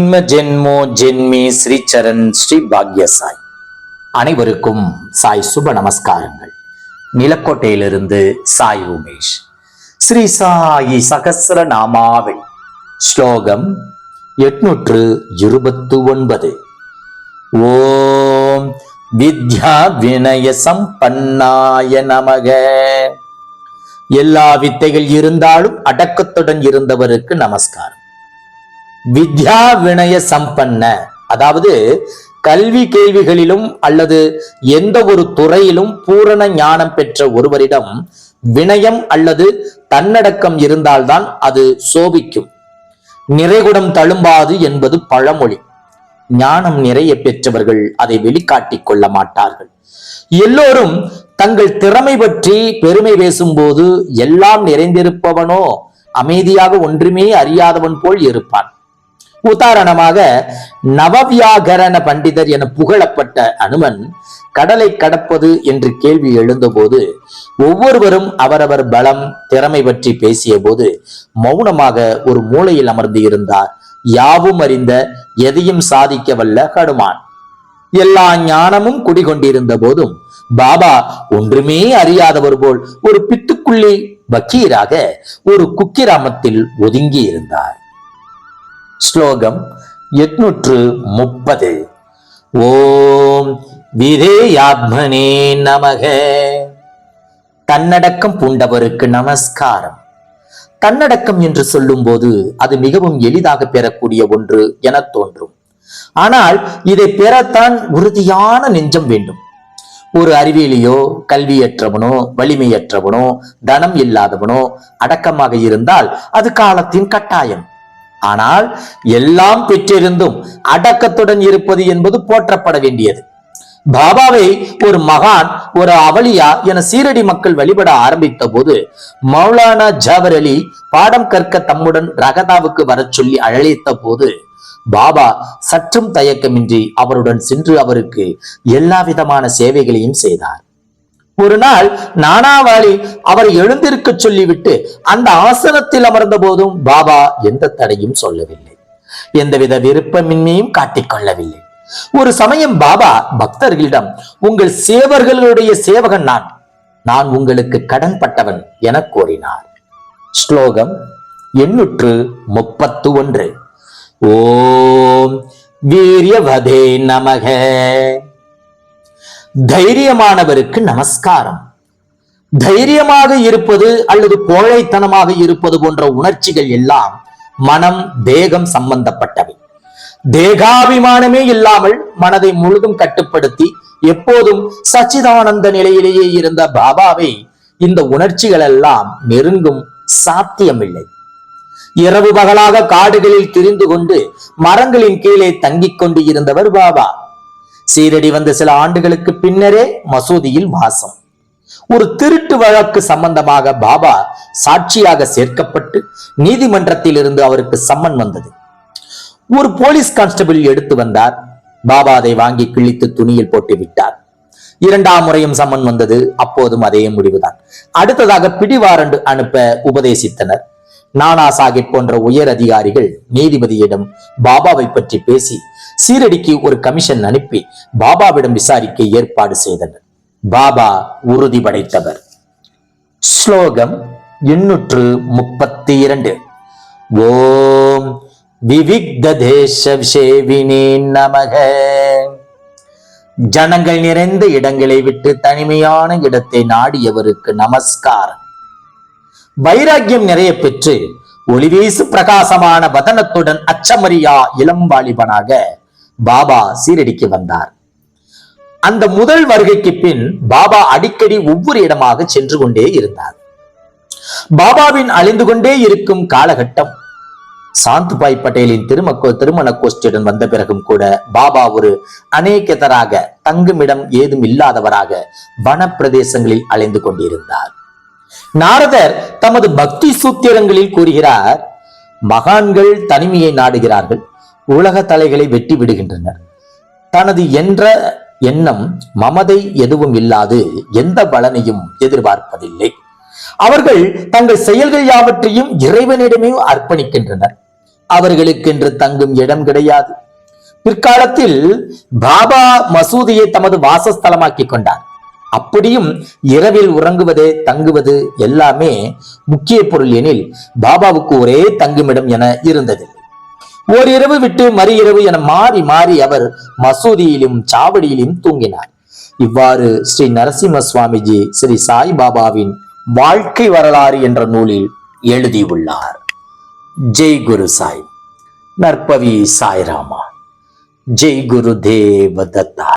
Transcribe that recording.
ஜென்ம ஜென்மோ ஜென்மி ஸ்ரீ சரண் ஸ்ரீ பாக்யசாய். அனைவருக்கும் சாய் சுப நமஸ்காரங்கள். நிலக்கோட்டையிலிருந்து சாய் உமேஷ். ஸ்ரீ சாயி சகசர நாமாவில் ஸ்லோகம் எட்நூற்று இருபத்து ஒன்பது ஓம் வித்யா வினய சம்பன்னாய நமக. எல்லா வித்தைகள் இருந்தாலும் அடக்கத்துடன் இருந்தவருக்கு நமஸ்காரம். வித்யா வினய சம்பன்ன. அதாவது கல்வி கேள்விகளிலும் அல்லது எந்த ஒரு துறையிலும் பூரண ஞானம் பெற்ற ஒருவரிடம் வினயம் அல்லது தன்னடக்கம் இருந்தால்தான் அது சோபிக்கும். நிறைகுடம் தழும்பாது என்பது பழமொழி. ஞானம் நிறைய பெற்றவர்கள் அதை வெளிக்காட்டிக் கொள்ள மாட்டார்கள். எல்லோரும் தங்கள் திறமை பற்றி பெருமை பேசும்போது எல்லாம் நிறைந்திருப்பவனோ அமைதியாக ஒன்றுமே அறியாதவன் போல் இருப்பான். உதாரணமாக நவவியாகரண பண்டிதர் என புகழப்பட்ட அனுமன் கடலை கடப்பது என்று கேள்வி எழுந்தபோது ஒவ்வொருவரும் அவரவர் பலம் திறமை பற்றி பேசிய போது மௌனமாக ஒரு மூலையில் அமர்ந்து இருந்தார். யாவும் அறிந்த எதையும் சாதிக்க வல்ல ஹனுமான் எல்லா ஞானமும் குடிகொண்டிருந்த போதும் பாபா ஒன்றுமே அறியாதவர் போல் ஒரு பித்துக்குள்ளி வக்கீராக ஒரு குக்கிராமத்தில் ஒதுங்கி இருந்தார் ஸ்லோகம் எட்நூற்று முப்பது. ஓம் விதேயாத்மனே நமக. தன்னடக்கம் பூண்டவருக்கு நமஸ்காரம். தன்னடக்கம் என்று சொல்லும்போது அது மிகவும் எளிதாக பெறக்கூடிய ஒன்று என தோன்றும். ஆனால் இதை பெறத்தான் உறுதியான நெஞ்சம் வேண்டும். ஒரு அறிவியலியோ கல்வியற்றவனோ வலிமையற்றவனோ தனம் இல்லாதவனோ அடக்கமாக இருந்தால் அது காலத்தின் கட்டாயம். ஆனால் எல்லாம் பெற்றிருந்தும் அடக்கத்துடன் இருப்பது என்பது போற்றப்பட வேண்டியது. பாபாவை ஒரு மகான் ஒரு அவலியா என சீரடி மக்கள் வழிபட ஆரம்பித்த போது மௌலானா ஜவர் அலி பாடம் கற்க தம்முடன் ரகதாவுக்கு வர சொல்லி அழைத்த போது பாபா சற்றும் தயக்கமின்றி அவருடன் சென்று அவருக்கு எல்லா விதமான சேவைகளையும் செய்தார். ஒரு நாள் நானாவாளி அவரை எழுந்திருக்க சொல்லிவிட்டு அந்த ஆசனத்தில் அமர்ந்த போதும் பாபா எந்த தடையும் சொல்லவில்லை. எந்தவித விருப்பமின்மையும் காட்டிக்கொள்ளவில்லை ஒரு சமயம் பாபா பக்தர்களிடம் உங்கள் சேவர்களுடைய சேவகன் நான். நான் உங்களுக்கு கடன்பட்டவன் என கூறினார். ஸ்லோகம் எண்ணூற்று முப்பத்து ஒன்று. ஓம் வீரியவதே நமக. தைரியமானவருக்கு நமஸ்காரம். தைரியமாக இருப்பது அல்லது கோழைத்தனமாக இருப்பது போன்ற உணர்ச்சிகள் எல்லாம் மனம் தேகம் சம்பந்தப்பட்டவை. தேகாபிமானமே இல்லாமல் மனதை முழுதும் கட்டுப்படுத்தி எப்போதும் சச்சிதானந்த நிலையிலேயே இருந்த பாபாவை இந்த உணர்ச்சிகள் எல்லாம் நெருங்கும் சாத்தியமில்லை. இரவு பகலாக காடுகளில் திரிந்து கொண்டு மரங்களின் கீழே தங்கிக் கொண்டு இருந்தவர் பாபா. சீரடி வந்த சில ஆண்டுகளுக்கு பின்னரே மசூதியில் வாசம். ஒரு திருட்டு வழக்கு சம்பந்தமாக பாபா சாட்சியாக சேர்க்கப்பட்டு நீதிமன்றத்தில் இருந்து அவருக்கு சம்மன் வந்தது. ஒரு போலீஸ் கான்ஸ்டபிள் எடுத்து வந்தார். பாபா அதை வாங்கி கிழித்து துணியில் போட்டு விட்டார். இரண்டாம் முறையும் சம்மன் வந்தது. அப்போதும் அதே முடிவுதான். அடுத்ததாக பிடிவாரண்டு அனுப்ப உபதேசித்தனர். நானா சாஹிப் போன்ற உயர் அதிகாரிகள் நீதிபதியிடம் பாபாவை பற்றி பேசி சீரடிக்கு ஒரு கமிஷன் அனுப்பி பாபாவிடம் விசாரிக்க ஏற்பாடு செய்தனர். பாபா உறுதி படைத்தவர் ஸ்லோகம் எண்ணூற்று முப்பத்தி இரண்டு. ஓம் விவிக்த தேச விஷேவினே நமக. ஜனங்கள் நிறைந்த இடங்களை விட்டு தனிமையான இடத்தை நாடியவருக்கு நமஸ்காரம். வைராக்கியம் நிறைய பெற்று ஒளிவீசு பிரகாசமான வதனத்துடன் அச்சமரியா இளம் வாலிபனாக பாபா சீரடிக்கு வந்தார். அந்த முதல் வருகைக்கு பின் பாபா அடிக்கடி ஒவ்வொரு இடமாக சென்று கொண்டே இருந்தார். பாபாவின் அழிந்து கொண்டே இருக்கும் காலகட்டம் சாந்துபாய் பட்டேலின் திருமக்கோ திருமண கோஷ்டியுடன் வந்த பிறகும் கூட பாபா ஒரு அநேகதராக தங்குமிடம் ஏதும் இல்லாதவராக வன பிரதேசங்களில் அலைந்து கொண்டிருந்தார். நாரதர் தமது பக்தி சூத்திரங்களில் கூறுகிறார் மகான்கள் தனிமையை நாடுகிறார்கள் உலக தலைகளை வெட்டி விடுகின்றனர். தனது என்ற எண்ணம் மமதை எதுவும் இல்லாது எந்த பலனையும் எதிர்பார்ப்பதில்லை. அவர்கள் தங்கள் செயல்கள் யாவற்றையும் இறைவனிடமே அர்ப்பணிக்கின்றனர். அவர்களுக்கென்று தங்கும் இடம் கிடையாது. பிற்காலத்தில் பாபா மசூதியை தமது வாசஸ்தலமாக்கி கொண்டார். அப்படியும் இரவில் உறங்குவது தங்குவது எல்லாமே முக்கிய பொருள் எனில் பாபாவுக்கு ஒரே தங்குமிடம் என இருந்தது. ஓரிரவு விட்டு மறு இரவு என மாறி மாறி அவர் மசூதியிலும் சாவடியிலும் தூங்கினார். இவ்வாறு ஸ்ரீ நரசிம்ம சுவாமிஜி ஸ்ரீ சாய் பாபாவின் வாழ்க்கை வரலாறு என்ற நூலில் எழுதியுள்ளார். ஜெய் குரு சாய். நற்பவி சாய்ராமா. ஜெய் குரு தேவ தத்தா.